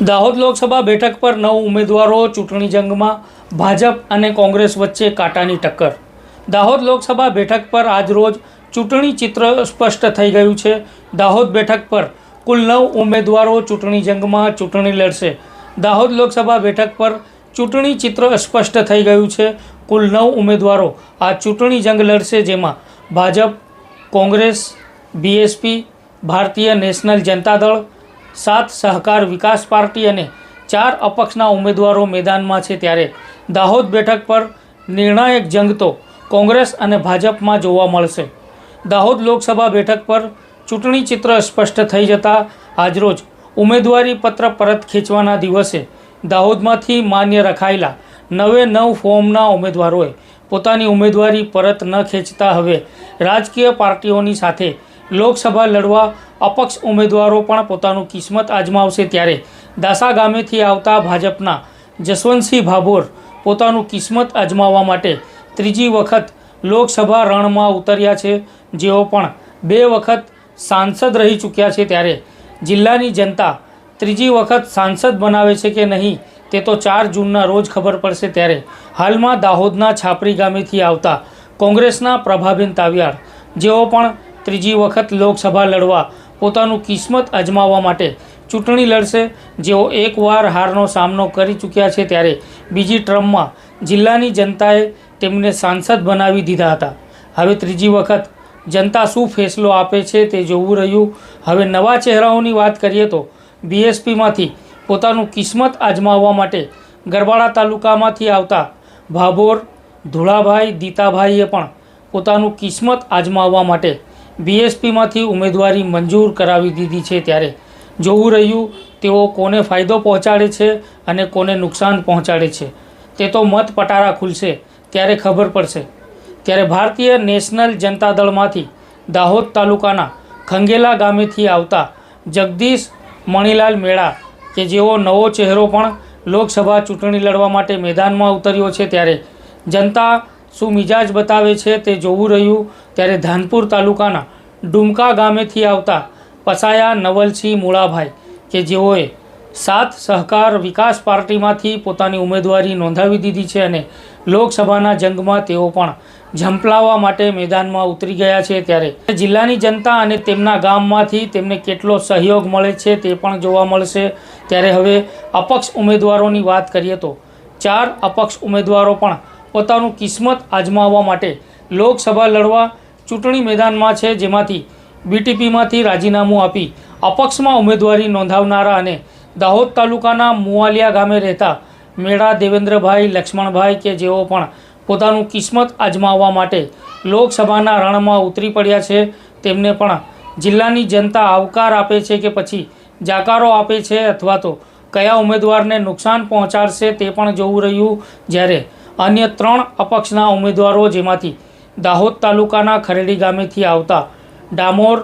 દાહોદ લોકસભા બેઠક પર નવ ઉમેદવારો ચૂંટણી જંગમાં, ભાજપ અને કોંગ્રેસ વચ્ચે કાંટાની ટક્કર. દાહોદ લોકસભા બેઠક પર આજરોજ ચૂંટણી ચિત્ર સ્પષ્ટ થઈ ગયું છે. દાહોદ બેઠક પર કુલ નવ ઉમેદવારો ચૂંટણી જંગમાં ચૂંટણી લડશે. દાહોદ લોકસભા બેઠક પર ચૂંટણી ચિત્ર સ્પષ્ટ થઈ ગયું છે. કુલ નવ ઉમેદવારો આ ચૂંટણી જંગ લડશે જેમાં ભાજપ, કોંગ્રેસ, બીએસપી, ભારતીય નેશનલ જનતા દળ સાત સહકાર વિકાસ પાર્ટી અને ચાર અપક્ષના ઉમેદવારો મેદાનમાં છે ત્યારે દાહોદ બેઠક પર નિર્ણાયક જંગ તો કોંગ્રેસ અને ભાજપમાં જોવા મળશે. દાહોદ લોકસભા બેઠક પર ચૂંટણી ચિત્ર સ્પષ્ટ થઈ જતાં આજરોજ ઉમેદવારી પત્ર પરત ખેંચવાના દિવસે દાહોદમાંથી માન્ય રખાયેલા નવે નવ ફોર્મના ઉમેદવારોએ પોતાની ઉમેદવારી પરત ન ખેંચતા હવે રાજકીય પાર્ટીઓની સાથે લોકસભા લડવા અપક્ષ ઉમેદવારો પણ પોતાનું કિસ્મત આજમાવશે ત્યારે. દાસા ગામેથી આવતા ભાજપના જસવંતસિંહ ભાભોર પોતાનું કિસ્મત અજમાવવા માટે ત્રીજી વખત લોકસભા રણમાં ઉતર્યા છે. જેઓ પણ બે વખત સાંસદ રહી ચૂક્યા છે ત્યારે જિલ્લાની જનતા ત્રીજી વખત સાંસદ બનાવે છે કે નહીં તે તો ચાર જૂનના રોજ ખબર પડશે ત્યારે. હાલમાં દાહોદના છાપરી ગામેથી આવતા કોંગ્રેસના પ્રભાબેન તાવિયાર, જેઓ પણ ત્રીજી વખત લોકસભા લડવા પોતાનું કિસ્મત અજમાવવા માટે ચૂંટણી લડશે. જેઓ એકવાર હારનો સામનો કરી ચૂક્યા છે ત્યારે બીજી ટ્રમમાં જિલ્લાની જનતાએ તેમને સાંસદ બનાવી દીધા હતા. હવે ત્રીજી વખત જનતા શું ફેસલો આપે છે તે જોવું રહ્યું. હવે નવા ચહેરાઓની વાત કરીએ તો બીએસપીમાંથી પોતાનું કિસ્મત આજમાવવા માટે ગરબાડા તાલુકામાંથી આવતા ભાભોર, ધુળાભાઈ, દીતાભાઈએ પણ પોતાનું કિસ્મત આજમાવવા માટે બીએસપીમાંથી ઉમેદવારી મંજૂર કરાવી દીધી છે ત્યારે. જોવું રહ્યું, તેઓ કોને ફાયદો પહોંચાડે છે અને કોને નુકસાન પહોંચાડે છે. તે તો મત પટારા ખુલશે ત્યારે ખબર પડશે? ત્યારે ભારતીય નેશનલ જનતા દળમાંથી દાહોદ તાલુકાના ખંગેલા ગામેથી આવતા જગદીશ મણીલાલ મેળા, કે જેઓ નવો ચહેરો પણ લોકસભા ચૂંટણી લડવા માટે મેદાનમાં ઉતર્યો છે ત્યારે જનતા શું મિજાજ બતાવે છે તે જોવું રહ્યું ત્યારે ધાનપુર તાલુકાના ડુમકા ગામેથી આવતા પસાયા નવલસિંહ મૂળાભાઈ કે જેઓએ સાત સહકાર વિકાસ પાર્ટીમાંથી પોતાની ઉમેદવારી નોંધાવી દીધી છે અને લોકસભાના જંગમાં તેઓ પણ ઝંપલાવવા માટે મેદાનમાં ઉતરી ગયા છે ત્યારે જિલ્લાની જનતા અને તેમના ગામમાંથી તેમને કેટલો સહયોગ મળે છે તે પણ જોવા મળશે. ત્યારે હવે અપક્ષ ઉમેદવારોની વાત કરીએ તો ચાર અપક્ષ ઉમેદવારો પણ પોતાનું કિસ્મત આજમાવવા માટે લોકસભા લડવા ચૂંટણી મેદાનમાં છે જેમાંથી બીટીપીમાંથી રાજીનામું આપી અપક્ષમાં ઉમેદવારી નોંધાવનારા અને દાહોદ તાલુકાના મુવાલિયા ગામે રહેતા મેળા દેવેન્દ્રભાઈ લક્ષ્મણભાઈ કે જેઓ પણ પોતાનું કિસ્મત આજમાવવા માટે લોકસભાના રણમાં ઉતરી પડ્યા છે, તેમને પણ જિલ્લાની જનતા આવકાર આપે છે કે પછી જાકારો આપે છે અથવા તો કયા ઉમેદવારને નુકસાન પહોંચાડશે તે પણ જોવું રહ્યું જ્યારે અન્ય ત્રણ અપક્ષના ઉમેદવારો જેમાંથી દાહોદ તાલુકાના ખરેડી ગામેથી આવતા ડામોર,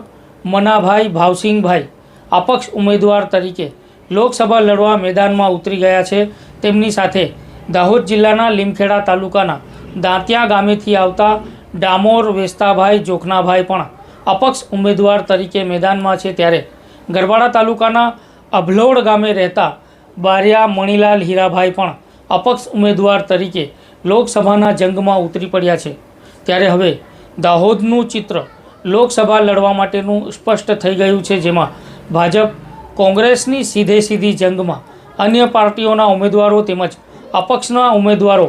મનાભાઈ, ભાવસિંહભાઈ અપક્ષ ઉમેદવાર તરીકે લોકસભા લડવા મેદાનમાં ઉતરી ગયા છે. તેમની સાથે દાહોદ જિલ્લાના લીમખેડા તાલુકાના દાંતિયા ગામેથી આવતા ડામોર, વેસ્તાભાઈ, જોખનાભાઈ પણ અપક્ષ ઉમેદવાર તરીકે મેદાનમાં છે. ત્યારે ગરબાડા તાલુકાના અભલોડ ગામે રહેતા બારિયા, મણીલાલ, હીરાભાઈ પણ અપક્ષ ઉમેદવાર તરીકે લોકસભાના જંગમાં ઉતરી પડ્યા છે. ત્યારે હવે દાહોદનું ચિત્ર લોકસભા લડવા માટેનું સ્પષ્ટ થઈ ગયું છે, જેમાં ભાજપ કોંગ્રેસની સીધે સીધી જંગમાં અન્ય પાર્ટીઓના ઉમેદવારો તેમજ અપક્ષના ઉમેદવારો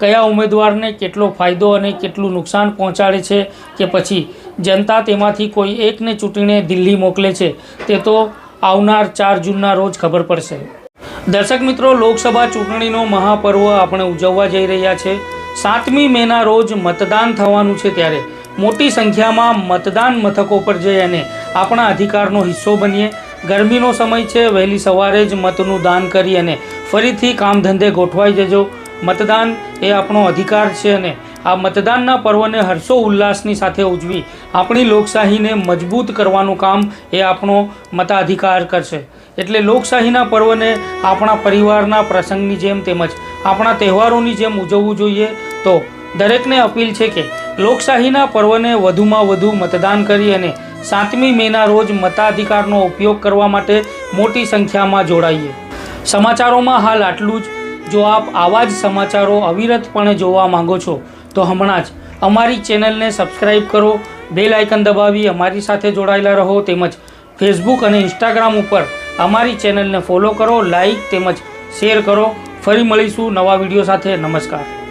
કયા ઉમેદવારને કેટલો ફાયદો અને કેટલું નુકસાન પહોંચાડે છે કે પછી જનતા તેમાંથી કોઈ એકને ચૂંટીને દિલ્હી મોકલે છે, તે તો આવનાર ચાર જૂનના રોજ ખબર પડશે. દર્શક મિત્રો, લોકસભા ચૂંટણીનો મહાપર્વ આપણે ઉજવવા જઈ રહ્યા છે. સાતમી મેના રોજ મતદાન થવાનું છે ત્યારે. મોટી સંખ્યામાં મતદાન મથકો પર જઈ અને આપણા અધિકારનો હિસ્સો બનીએ. ગરમીનો સમય છે, વહેલી સવારે જ મતનું દાન કરી અને ફરીથી કામ ધંધે ગોઠવાઈ જજો. મતદાન એ આપણો અધિકાર છે અને આ મતદાનના પર્વને હર્ષો ઉલ્લાસની સાથે ઉજવી આપણી લોકશાહીને મજબૂત કરવાનું કામ એ આપણો મતાધિકાર કરશે. એટલે લોકશાહીના પર્વને આપણા પરિવારના પ્રસંગની જેમ તેમજ આપણા તહેવારોની જેમ ઉજવવું જોઈએ. તો દરેકને અપીલ છે કે લોકશાહીના પર્વને વધુમાં વધુ મતદાન કરી અને સાતમી મેના રોજ મતાધિકારનો ઉપયોગ કરવા માટે મોટી સંખ્યામાં જોડાઈએ. સમાચારોમાં હાલ આટલું જ. જો આપ આવા જ સમાચારો અવિરતપણે જોવા માંગો છો, તો હમણાં જ અમારી ચેનલને સબસ્ક્રાઈબ કરો, બેલ આઇકન દબાવી અમારી સાથે જોડાયેલા રહો તેમજ ફેસબુક અને ઇન્સ્ટાગ્રામ ઉપર અમારી ચેનલને ફોલો કરો લાઈક તેમજ શેર કરો. ફરી મળીશું નવા વીડિયો સાથે. નમસ્કાર.